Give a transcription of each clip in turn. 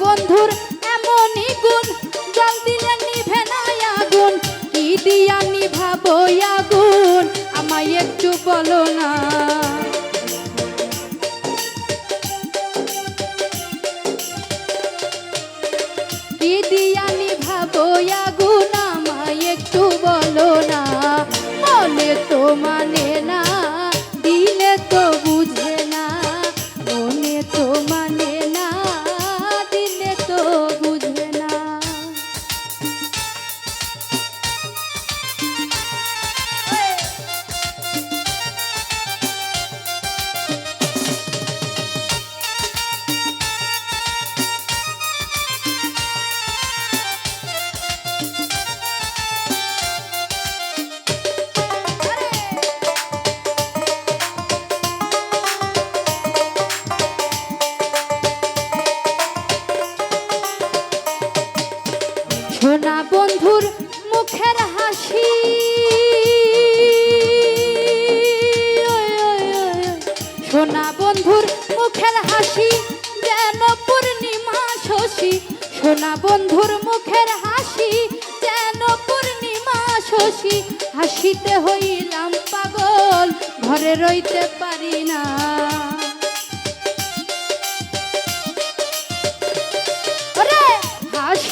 বন্ধুর এমনই গুণ। জল দিলে নিভে না আগুন, কি দিয়া নিভাবো আগুন? আমায় একটু বলো না। আমায় একটু বলো না। মানে বন্ধুর মুখের হাসি। সোনা বন্ধুর মুখের হাসি, যেন পূর্ণিমা শশী। সোনা বন্ধুর মুখের হাসি, যেন পূর্ণিমা শশী। হাসিতে হইলাম পাগল, ঘরে রইতে পারি না।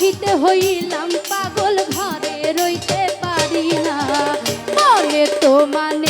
হাসিতে হইলাম পাগল ঘরে রইতে পারি না। মনে তো মানে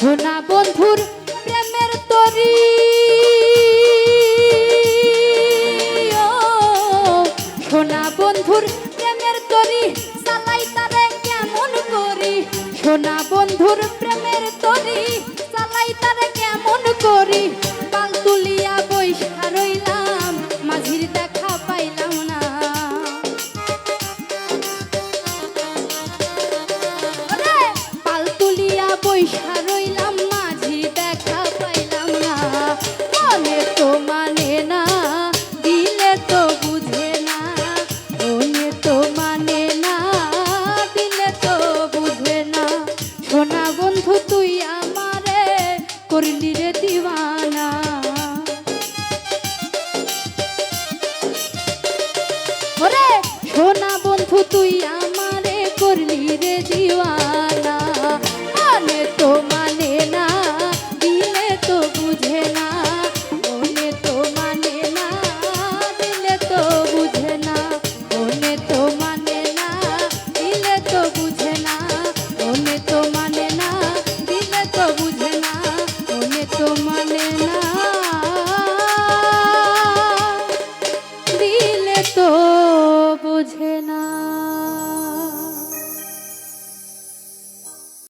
সোনা বন্ধুর প্রেমের তরি। সোনা বন্ধুর প্রেমের তরি চালাই তারে কেমন করি? সোনা বন্ধুর প্রেমের তরি চালাই তারে কেমন করি? পাল তুলিয়া বৈশা রইলাম, মাঝির দেখা পাইলাম না। পাল তুলিয়া বৈশা